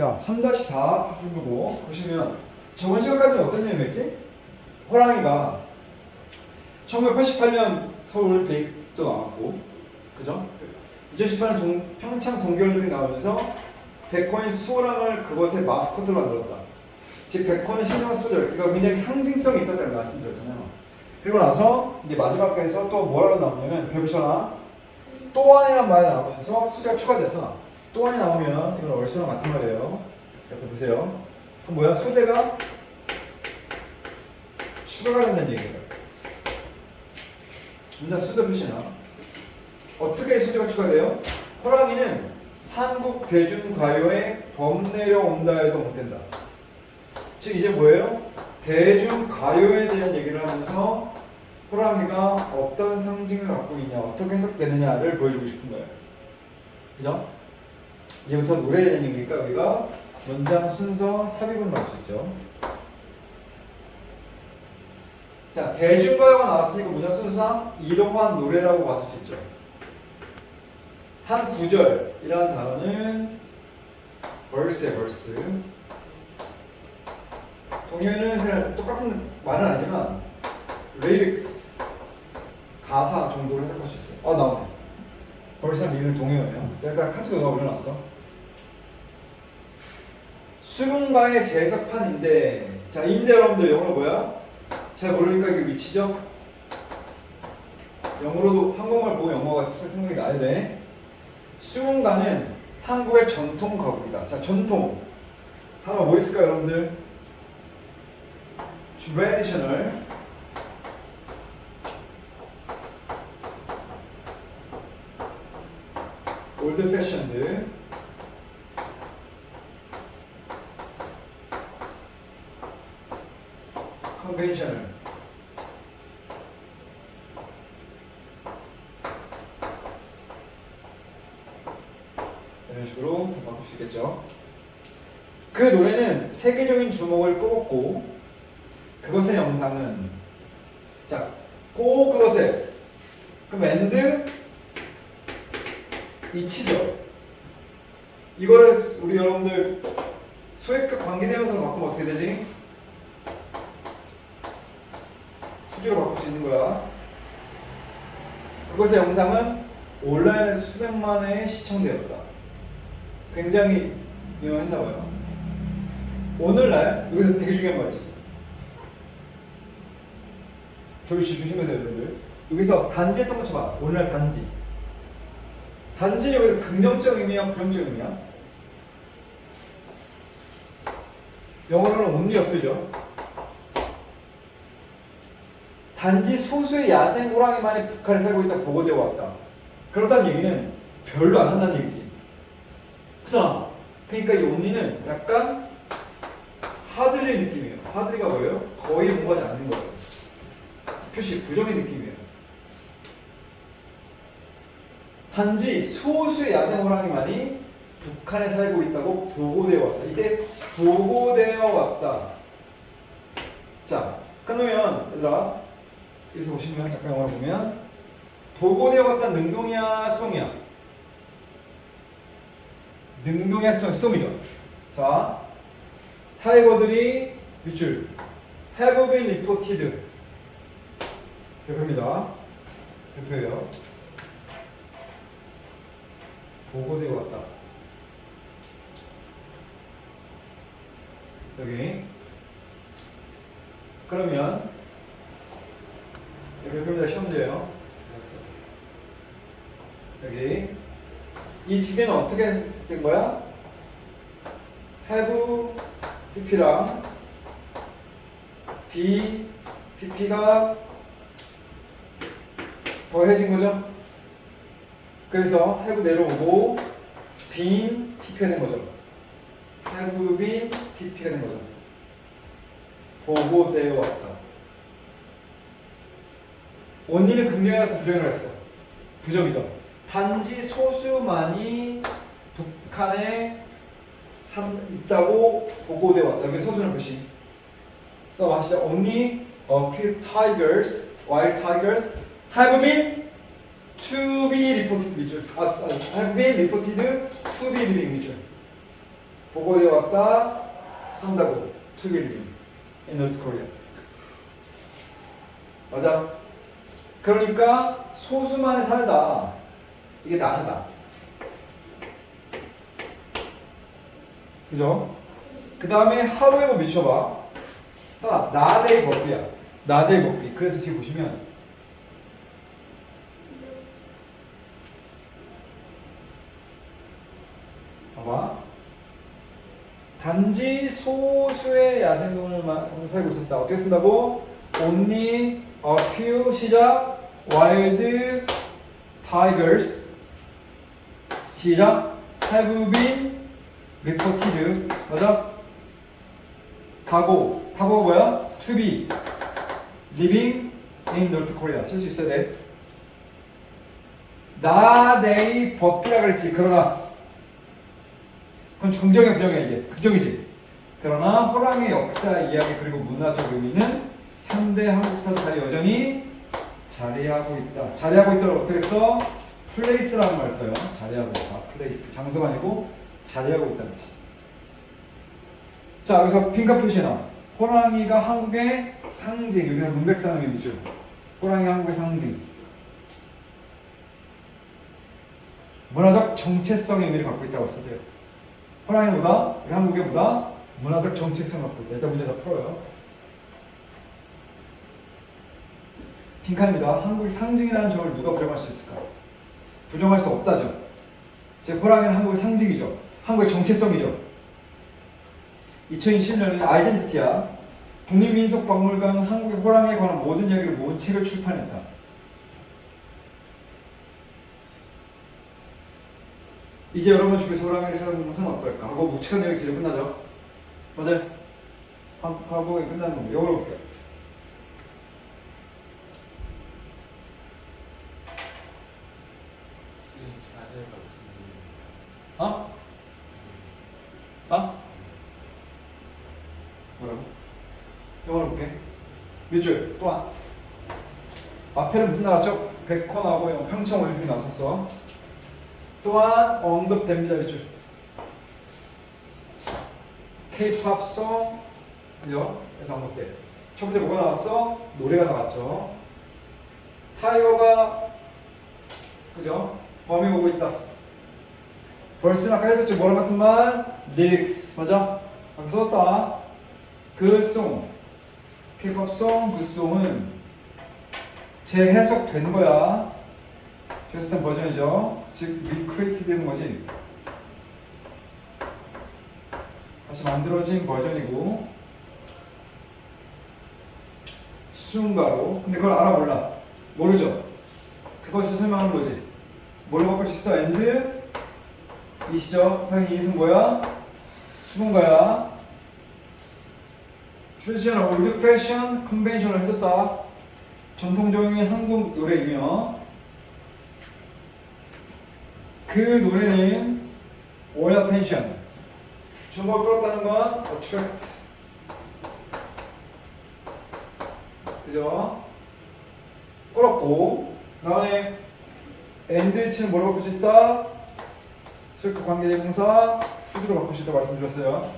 자, 3-4 정도고 보시면 저번 시간까지는 어떤 내용이었지? 호랑이가 1988년 서울올림픽도 나왔고 그죠? 2018년 동, 평창 동계올림픽 나오면서 백호인 수호랑을 그것의 마스코트로 만들었다. 즉 백호는 신경 소절, 그러니까 굉장히 상징성이 있다고 말씀드렸잖아요. 그리고 나서 이제 마지막에서 또 뭐라고 나오냐면 별표나 또한이라는 말이 나오면서 소재가 추가돼서 또한이 나오면 이건 얼수랑 같은 말이에요. 옆에 보세요. 그럼 뭐야? 소재가 추가가 된다는 얘기예요. 일단 수저 표시나 어떻게 소재가 추가돼요? 호랑이는 한국 대중가요에 범내려 온다 해도 못 된다. 즉 이제 뭐예요? 대중가요에 대한 얘기를 하면서 호랑이가 어떤 상징을 갖고 있냐, 어떻게 해석되느냐를 보여주고 싶은 거예요. 그죠? 이제부터 노래에 대한 얘기니까 우리가 문장 순서 삽입을 넣을 수 있죠. 자, 대중가요가 나왔으니까 문장 순서상 이러한 노래라고 받을 수 있죠. 한 구절이라는 단어는 verse에 verse. 동요는 그냥 똑같은 말은 아니지만 lyrics 가사 정도로 해석할 수 있어요. 어 나오네. verse랑 lyrics 동요예요. 카톡에 누가 올려놨어. 수문가의 재해석판 인데 자 인데 여러분들 영어로 뭐야? 잘 모르니까 이게 위치죠? 영어로도 한국말 보고 영어가 생각이 나야 돼. 수문가는 한국의 전통 가곡이다. 자, 전통. 하나 뭐 있을까요, 여러분들? traditional. old fashioned. Conventional. 이런 식으로 바꿀 수 있겠죠. 그 노래는 세계적인 주목을 끌었고 그것의 영상은 자, 꼭 그것에 그럼 엔드 이치죠. 이거를 우리 여러분들 소액과 관계대명사로 바꾸면 어떻게 되지? 수지로 바꿀 수 있는 거야. 그것의 영상은 온라인에서 수백만 회에 시청되었다. 굉장히 유명했나 봐요. 오늘날 여기서 되게 중요한 말이 있어. 조이씨 조심하세요, 여러분들. 여기서 단지 했던 거 쳐봐. 오늘날 단지. 단지는 여기서 긍정적 의미야, 부정적 의미야? 영어로는 only 없죠. 단지 소수의 야생 호랑이만이 북한에 살고 있다 보고되어 왔다. 그렇다는 얘기는 별로 안 한다는 얘기지. 그죠? 그러니까 이 only는 약간 하들리 느낌이에요. 하들리가 뭐예요? 거의 공부하지 않는 거예요. 표시 부정의 느낌이에요. 단지 소수의 야생 호랑이만이 북한에 살고 있다고 보고되어 왔다. 이때 보고되어 왔다. 자, 그러면 얘들아 여기서 보시면 잠깐 영화를 보면 보고되어 왔다 능동이야 수동이야? 능동이야 수동 수동이죠. 자, 타이거들이 밑줄 have been reported 별표입니다. 별표예요. 보고되어 왔다. 여기 그러면 여기 별표입니다. 시험 문제예요. 여기 이 두 개는 어떻게 된 거야? have pp랑 b pp가 더해진 거죠. 그래서 have 내려오고 been pp가 된 거죠. have been pp가 된 거죠. 보고 되어 왔다. 원리는 긍정이라서 부정이라고 했어. 부정이죠. 단지 소수만이 북한에 산, 있다고 보고되어 왔다. 여기 서술을 보시. So 하시죠. Only a few tigers, wild tigers, have been to be reported 밑줄. 아, 아, have been reported to be living 밑줄. 보고돼 왔다 산다고 to be living in North Korea 맞아 그러니까 소수만 살다 이게 나사다 그죠? 그 다음에 하루에 미쳐봐 자 나대의 법비야 나대의 법비 그래서 지금 보시면 봐봐. 단지 소수의 야생동물만 살고 있었다. 어떻게 쓴다고? Only a few 시작. wild tigers 시작. have been reported 맞아? 가고 가고가 뭐야? To be living in North Korea 쓸 수 있어야 돼. 나대의 법비라 그랬지. 그러나. 그건 중정이야 부정이야 이게. 긍정이지. 그러나 호랑의 역사 이야기 그리고 문화적 의미는 현대 한국사로 잘 여전히 자리하고 있다. 자리하고 있다를 어떻게 써? 플레이스라는 말 써요. 자리하고 있다. 플레이스. 장소가 아니고 자리하고 있다는 거지 자 여기서 핑크 표시나 호랑이가 한국의 상징. 여기는 문백산의 의미죠 호랑이가 한국의 상징. 문화적 정체성의 의미를 갖고 있다고 쓰세요. 호랑이는 보다? 우리 한국의 보다? 문화적 정체성을 갖고 있다. 일단 문제 다 풀어요. 빈칸입니다. 한국의 상징이라는 점을 누가 부정할 수 있을까? 부정할 수 없다죠. 제 호랑이는 한국의 상징이죠. 한국의 정체성이죠. 2020년에 아이덴티티야. 국립민속박물관 한국의 호랑이에 관한 모든 이야기를 모은 책을 출판했다. 이제 여러분 중에서 호랑이를 찾는 것은 어떨까? 하고 묵직한 여기 기준 끝나죠? 맞아요? 하- 하고 끝나는 겁니다. 이걸 볼게요. 자세가 무슨 어? 어? 뭐라고? 이걸 볼게. 밑줄 또한 앞에는 무슨 나왔죠? 백호 나오고 평창 올림픽 나왔었어. 또한 언급됩니다 밑줄. K-팝송? 그래서 언급돼. 첫 번째 뭐가 나왔어? 노래가 나왔죠. 타이거가 그죠? 범이 오고 있다. 벌스는 아까 해줬지 뭐랑 같은 말? 리릭스 맞아? 아까 썼다. 그 송, K-pop 송, 그 송은 재해석된 거야. 재해석된 버전이죠. 즉 리크리에이트 되는 거지. 다시 만들어진 버전이고 수음가로. 근데 그걸 알아 몰라? 모르죠. 그것을 설명하는 거지. 뭘로 바꿀 수 있어? and 이시죠? 당연히 이것은 뭐야? 수분가야. traditional, old 해줬다. 전통적인 한국 노래이며 그 노래는 all attention. 주목을 끌었다는 건 attract. 그죠? 끌었고 다음에 엔드 치는 뭐로 바꿀 수 있다? 소유격 관계대명사 후주로 바꿀 수 있다고 말씀드렸어요.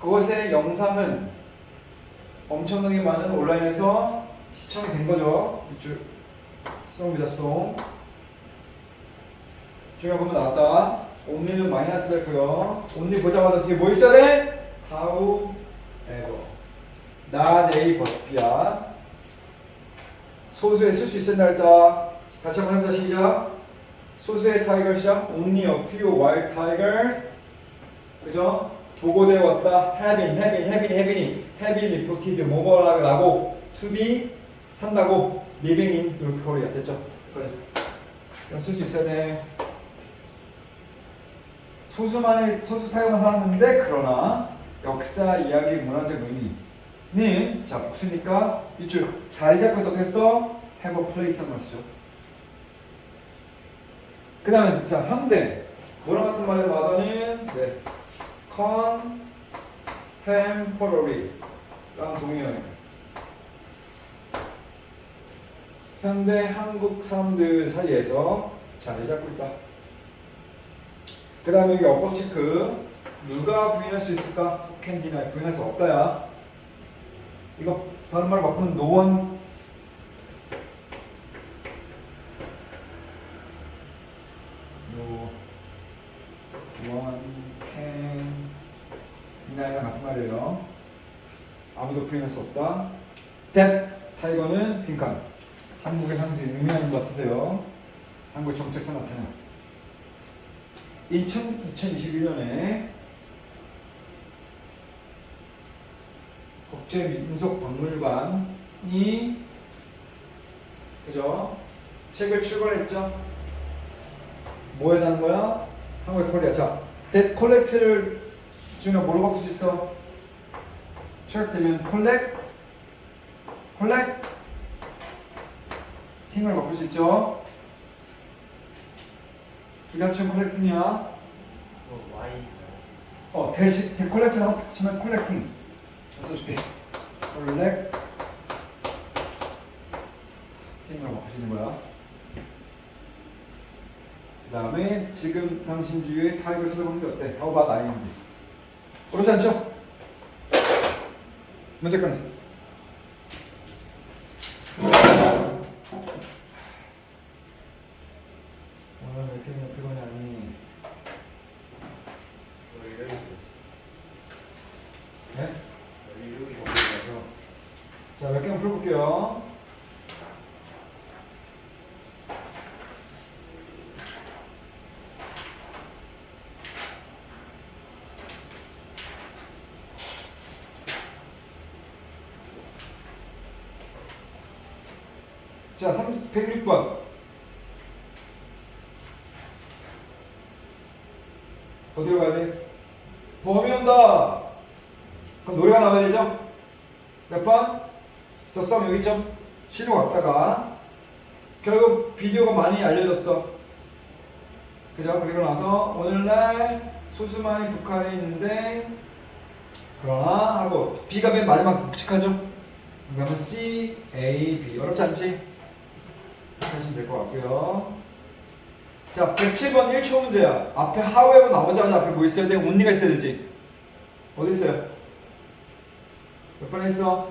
그것의 영상은 엄청나게 많은 온라인에서 시청이 된 거죠. 밑줄 수동입니다. 수동. 중요한 부분 나왔다. 온리는 마이너스 됐고요. 온리 보자마자 뒤에 뭐 있어야 돼? how ever. 나 내일 버스피야. 소수에 쓸 수 있었나 했다. 다시 한번 해보자 시작. 소수의 타이거 시작. Only a few wild tigers. 그죠? 보고되어 왔다. been, have been, have been reported 뭐뭐라고 to be 산다고 living in North Korea 됐죠? 쓸수 있어야 돼. 소수만의 소수 타이거만 살았는데 그러나 역사 이야기 문화적 의미는 자 복수니까 이줄 자리 잡고 있다고 했어 have a place 한번 쓰죠. 그 다음에 자 현대 뭐랑 같은 말의 마더는 네 contemporary 라는 동의어예요. 현대 한국 사람들 사이에서 자리 잡고 있다. 그 다음에 여기 어법 체크 누가 부인할 수 있을까? Who can? 부인할 수 없다야. 이거 다른 말로 바꾸면 no one no one can deny랑 같은 말이에요. 아무도 부인할 수 없다. that 타이거는 빈칸. 한국의 상징 쓰세요. 한국의 정체성 나타나. 2000, 2021년에 국제민속박물관이 그죠? 책을 출간했죠. 뭐에 대한 거야? 한국의 코리아. 자, that collect를 중에 뭐로 바꿀 수 있어? 출력되면 collect, collect, 팅을 바꿀 수 있죠. 두개 합치면 collecting이야. 뭐 Y 어, 대시, 대 콜렉션 합치면 콜렉팅. 써줄게. 콜렉. 팅으로 바꾸시는 거야. 그 다음에 지금 당신 주위에 타입을 찾아보는 게 어때? How about ing? 어렵지 않죠? 문제 꺼내세요. 오늘 몇 개나 피곤하니? 여기 여기 네? 여기 여기 여기 자, 몇 개만 풀어볼게요. 자, 106번. 어디로 가야 돼? 범이 온다! 그럼 노래가 나와야 되죠? 몇 번? 또썸 여기 있죠? 치러 갔다가 결국 비디오가 많이 알려졌어. 그죠? 그리고 나서 오늘날 소수만이 북한에 있는데 그러나 하고 B가 맨 마지막 묵직하죠? 그러면 C, A, B 어렵지 않지? 하시면 될 것 같고요. 자, 107번 1초 문제야. 앞에 however 나오자마자 앞에 뭐 있어야 돼? only가 있어야 되지. 어디 있어요? 몇 번 했어?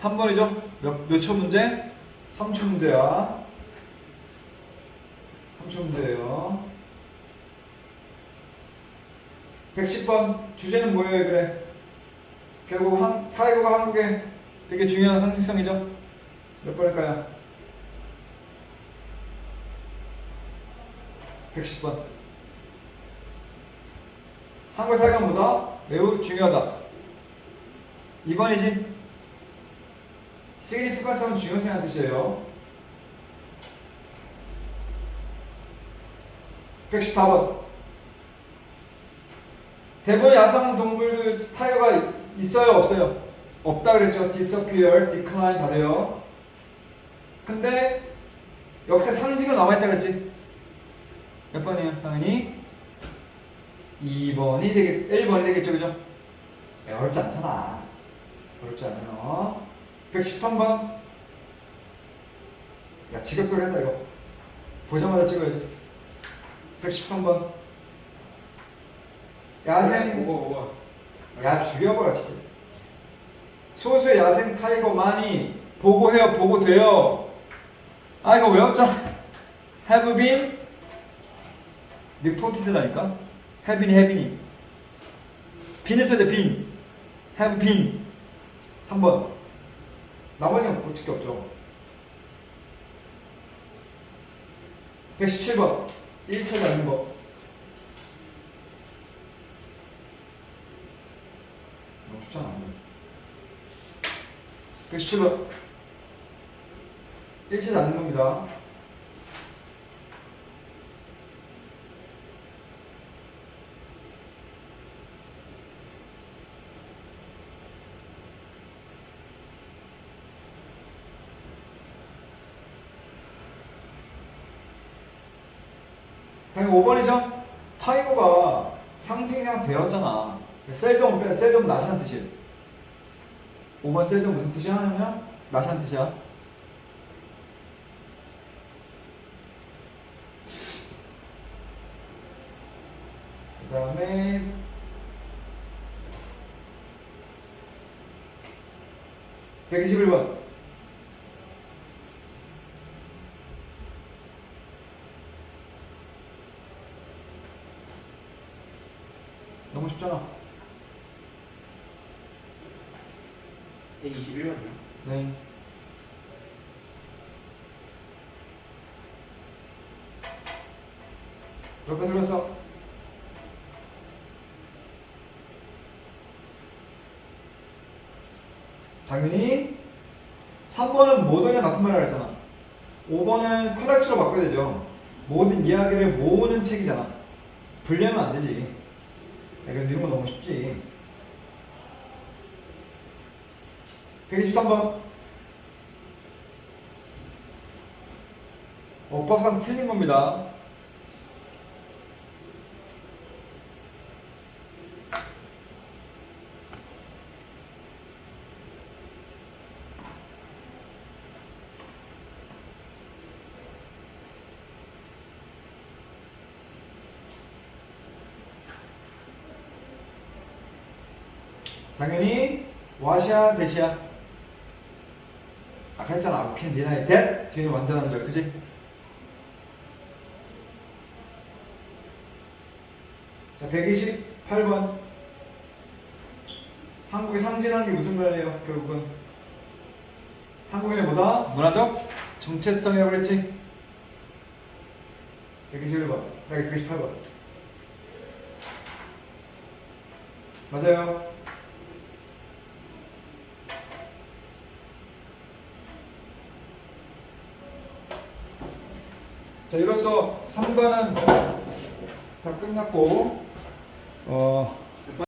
3번이죠? 몇, 몇 초 문제? 3초 문제야. 3초 문제예요. 110번 주제는 뭐예요, 그래? 결국 한, 타이거가 한국의 되게 중요한 상징성이죠? 몇 번일까요? 110번. 한국 사회관보다 매우 중요하다. 2번이지? significance는 중요성이라는 뜻이에요. 114번. 대부분 야생 동물들 타이어가 있어요, 없어요? 없다 그랬죠. disappear, decline 다 돼요. 근데 역사 상징은 남아있다 그랬지? 몇 번이에요, 당연히? 2번이 되겠, 1번이 되겠죠, 그죠? 야, 어렵지 않잖아. 어렵지 않아요. 113번. 야, 지겹도록 했다, 이거. 보자마자 찍어야지. 113번. 야생, 뭐가 야, 죽여버려, 진짜. 소수의 야생 타이거만이 보고해요, 보고돼요. 아, 이거 외웠잖아. have been have been, have been. 빈 했어야 돼, 빈. have been. 3번. 나머지는 고칠 게 없죠. 117번. 1차지 않는 거. 너무 쉽잖아. 117번. 1차지 않는 겁니다. 당연히 5번이죠? 타이거가 상징이랑 되었잖아. 셀덤 빼, 셀덤 낫이란 뜻이에요. 5번 셀덤 무슨 뜻이야? 하면 낫이란 뜻이야. 그 다음에 백이십일 번 너무 쉽잖아 121번이요? 네 몇번 틀렸어? 당연히 3번은 모든에 같은 말을 했잖아. 5번은 컬렉트로 바꿔야 되죠. 모든 이야기를 모으는 책이잖아. 분리하면 안 되지. 야, 근데 이런 거 너무 쉽지. 123번. 엇박상 틀린 겁니다 당연히 와시아 대시아. 아까 했잖아. 아부캔 디나이. 댓 뒤에는 완전한 절 그지? 자 128번. 한국의 상징하는 게 무슨 말이에요 결국은? 한국인의 보다? 문화적 정체성이라고 그랬지? 121번. 여기 128번. 맞아요 자 이로써 3반은 다 끝났고 어